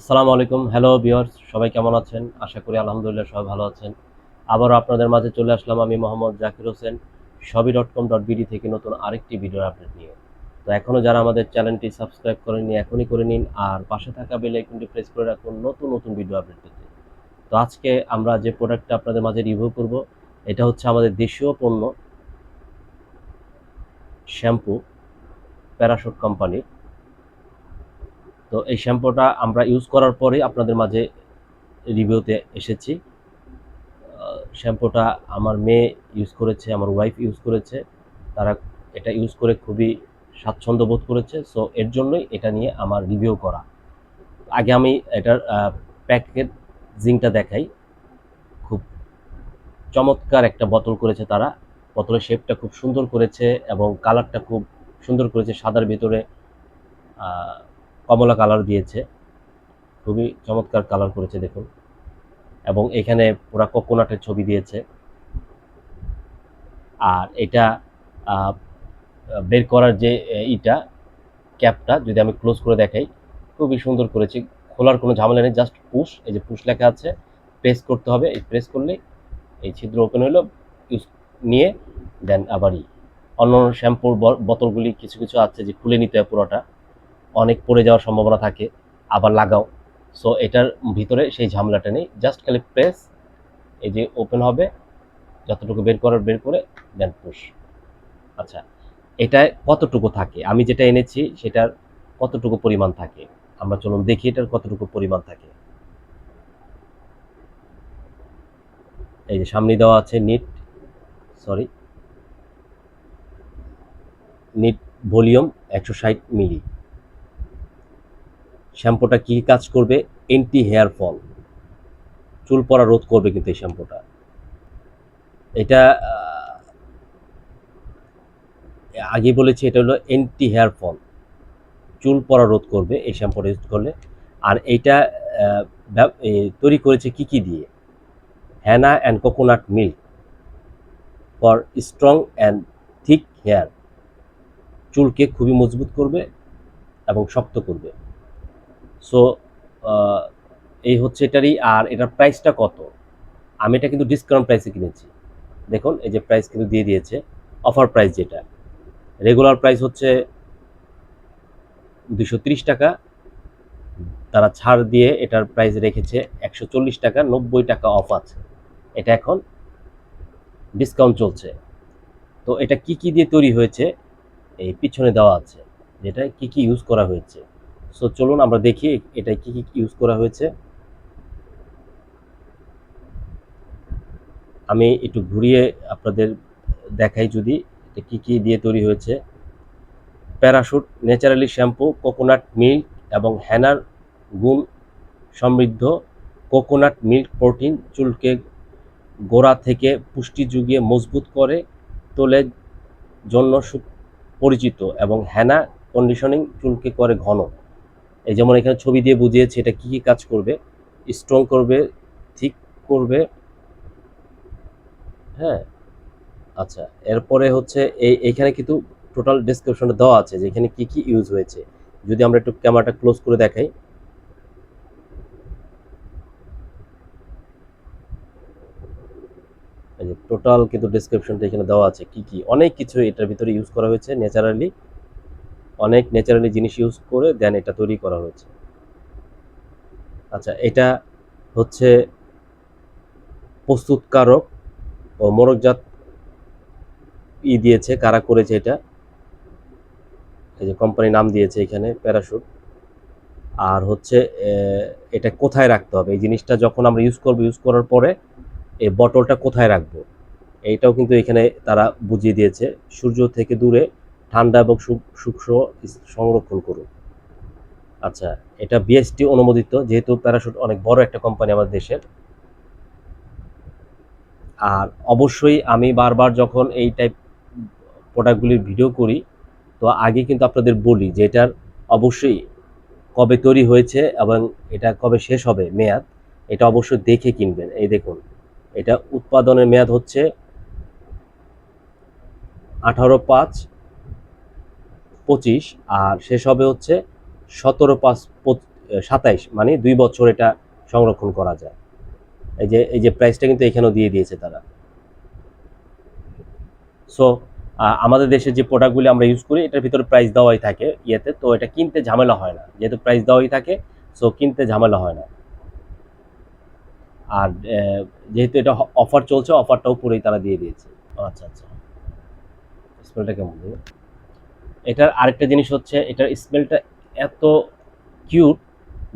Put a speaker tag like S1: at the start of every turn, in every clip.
S1: আসসালামু আলাইকুম। Hello viewers সবাই কেমন আছেন? আশা করি আলহামদুলিল্লাহ সবাই ভালো আছেন। আবারও আপনাদের মাঝে চলে আসলাম আমি মোহাম্মদ জাকির হোসেন, সবই ডট কম ডট বিডি থেকে নতুন আরেকটি ভিডিও আপডেট নিয়ে। তো এখনও যারা আমাদের চ্যানেলটি সাবস্ক্রাইব করেননি, এখনই করে নিন আর পাশে থাকা বেল আইকনটি প্রেস করে রাখুন নতুন নতুন ভিডিও আপডেট পেতে। তো আজকে আমরা যে প্রোডাক্টটা আপনাদের মাঝে রিভিউ করব, এটা হচ্ছে আমাদের দেশীয় পণ্য শ্যাম্পু প্যারাশুট কোম্পানির তো এই শ্যাম্পুটা আমরা ইউজ করার পরে আপনাদের মাঝে রিভিউতে এসেছি। শ্যাম্পুটা আমার মেয়ে ইউজ করেছে, আমার ওয়াইফ ইউজ করেছে। তারা এটা ইউজ করে খুবই স্বাচ্ছন্দ্য বোধ করেছে। সো এর জন্যই এটা নিয়ে আমার রিভিউ করা। আগে আমি এটার প্যাকেজিংটা দেখাই। খুব চমৎকার একটা বোতল করেছে তারা। বোতলের শেপটা খুব সুন্দর করেছে এবং কালারটা খুব সুন্দর করেছে সাদার ভিতরে। কমলা কালার দিয়েছে। খুবই চমৎকার কালার করেছে, দেখুন। এবং এখানে পুরা কোকোনাটের ছবি দিয়েছে। আর এটা বের করার যে ইটা, ক্যাপটা, যদি আমি ক্লোজ করে দেখাই, খুবই সুন্দর করেছি। খোলার কোনো ঝামেলা নেই জাস্ট পুশ এই যে পুশ লেখা আছে প্রেস করতে হবে। এই প্রেস করলে এই ছিদ্র ওপেন হলো ইউজ নিয়ে দেন আবারই অন্য অন্য শ্যাম্পুর বোতলগুলি কিছু কিছু আছে যে খুলে নিতে হয় পুরোটা। অনেক পড়ে যাওয়ার সম্ভাবনা থাকে, আবার লাগাও। সো এটার ভিতরে সেই ঝামেলাটা নেই। জাস্ট খালি প্রেস এই যে ওপেন হবে, যতটুকু বের করার বের করে দেন পুশ আচ্ছা এটা কতটুকু থাকে? আমি যেটা এনেছি, সেটার কতটুকু পরিমাণ থাকে? আমরা চলুন দেখি এটার কতটুকু পরিমাণ থাকে। এই যে সামনে দেওয়া আছে নিট সরি নিট ভলিউম একশো ষাট মিলি। শ্যাম্পুটা কি কাজ করবে? এন্টি হেয়ার ফল চুল পড়া রোধ করবে কিন্তু এই শ্যাম্পুটা। এটা আগে বলেছি এটা হলো এন্টি হেয়ার ফল চুল পড়া রোধ করবে, এই শ্যাম্পুটা ইউজ করলে। আর এইটা তৈরি করেছে কি কি দিয়ে? Henna and coconut milk for strong and thick hair চুলকে খুবই মজবুত করবে এবং শক্ত করবে। সো এই হচ্ছে এটারই আর এটার প্রাইসটা কত? আমি এটা কিন্তু ডিসকাউন্ট প্রাইসে কিনেছি। দেখুন, এই যে প্রাইস কিন্তু দিয়ে দিয়েছে। অফার প্রাইস যেটা। রেগুলার প্রাইস হচ্ছে দুশো টাকা। তারা ছাড় দিয়ে এটার প্রাইস রেখেছে একশো চল্লিশ টাকা, নব্বই টাকা অফ আছে। এটা এখন ডিসকাউন্ট চলছে। তো এটা কি কি দিয়ে তৈরি হয়েছে? এই পিছনে দেওয়া আছে। যেটা কি কি ইউজ করা হয়েছে। সো চলুন আমরা দেখি এটা কি কি ইউজ করা হয়েছে। আমি একটু ঘুরিয়ে আপনাদের দেখাই যদি এটা কি কি দিয়ে তৈরি হয়েছে। Parachute, naturale shampoo, coconut milk এবং হ্যানার গুণ সমৃদ্ধ কোকোনাট মিল্ক প্রোটিন চুলকে গোড়া থেকে পুষ্টি যুগিয়ে মজবুত করে তোলে জন্য পরিচিত এবং হ্যানা কন্ডিশনিং চুলকে করে ঘন। এই যেমন এখানে ছবি দিয়ে বুঝিয়েছে এটা কি কি কাজ করবে স্ট্রং করবে, ঠিক করবে হ্যাঁ? আচ্ছা এরপরে হচ্ছে এই, এখানে কিন্তু টোটাল ডেসক্রিপশনে দেওয়া আছে যে এখানে কি কি ইউজ হয়েছে। যদি আমরা একটু ক্যামেরাটা ক্লোজ করে দেখাই। টোটাল কিন্তু ডেসক্রিপশনটা এখানে দেওয়া আছে কি কি, অনেক কিছু এটার ভিতরে ইউজ করা হয়েছে ন্যাচারালি অনেক ন্যাচারালি জিনিস ইউজ করে দেন এটা তৈরি করা হয়েছে। আচ্ছা এটা হচ্ছে প্রস্তুতকারক ও মোরকজাত ই দিয়েছে, কারা করেছে এটা? এই যে কোম্পানি নাম দিয়েছে এখানে প্যারাশুট আর হচ্ছে এটা কোথায় রাখতে হবে? এই জিনিসটা যখন আমরা ইউজ করব ইউজ করার পরে এই বটলটা কোথায় রাখব? এইটাও কিন্তু এখানে তারা বুঝিয়ে দিয়েছে। সূর্য থেকে দূরে ঠান্ডা এবং শুষ্ক সংরক্ষণ করুন। আচ্ছা এটা বিএসটি অনুমোদিত, যেহেতু প্যারাশুট অনেক বড় একটা কোম্পানি আমাদের দেশের। আর অবশ্যই আমি বারবার যখন এই টাইপ প্রোডাক্টগুলির ভিডিও করি, তো আগে কিন্তু আপনাদের বলি যে এটার অবশ্যই কবে তৈরি হয়েছে এবং এটা কবে শেষ হবে মেয়াদ, এটা অবশ্যই দেখে কিনবেন। এই দেখুন, এটা উৎপাদনের মেয়াদ হচ্ছে আঠারো পাঁচ পঁচিশ, আর শেষ হবে হচ্ছে সতেরো পাঁচ সাতাইশ মানে দুই বছর এটা সংরক্ষণ করা যায়। এই যে এই যে প্রাইসটা কিন্তু এখানেও দিয়ে দিয়েছে তারা। সো আমাদের দেশে যে প্রোডাক্টগুলি আমরা ইউজ করি, এটার ভিতরে প্রাইস দেওয়াই থাকে ইয়েতে, তো এটা কিনতে ঝামেলা হয় না। যেহেতু প্রাইস দেওয়াই থাকে সো কিনতে ঝামেলা হয় না। আর যেহেতু এটা অফার চলছে অফারটাও পুরোই তারা দিয়ে দিয়েছে। আচ্ছা আচ্ছা। স্মেলটা কেমন? এটার আরেকটা জিনিস হচ্ছে, এটার স্মেলটা এত কিউট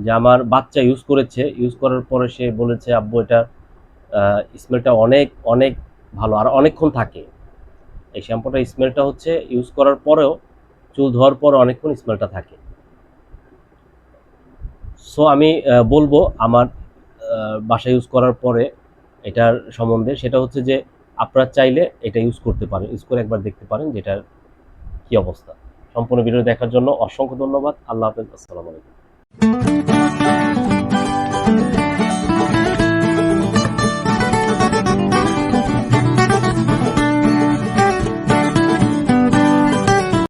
S1: যে আমার বাচ্চা ইউজ করেছে। ইউজ করার পরে সে বলেছে, আব্বু, এটা স্মেলটা অনেক অনেক ভালো আর অনেকক্ষণ থাকে। এই শ্যাম্পুটার স্মেলটা হচ্ছে ইউজ করার পরেও, চুল ধোয়ার পর অনেকক্ষণ স্মেলটা থাকে। সো আমি বলব আমার বাসা ইউজ করার পরে এটার সম্বন্ধে, সেটা হচ্ছে যে আপনারা চাইলে এটা ইউজ করতে পারেন। ইউজ করে একবার দেখতে পারেন যেটার কি অবস্থা? সম্পূর্ণ ভিডিও দেখার জন্য অসংখ্য ধন্যবাদ। আল্লাহ হাফেজ। আসসালামু আলাইকুম।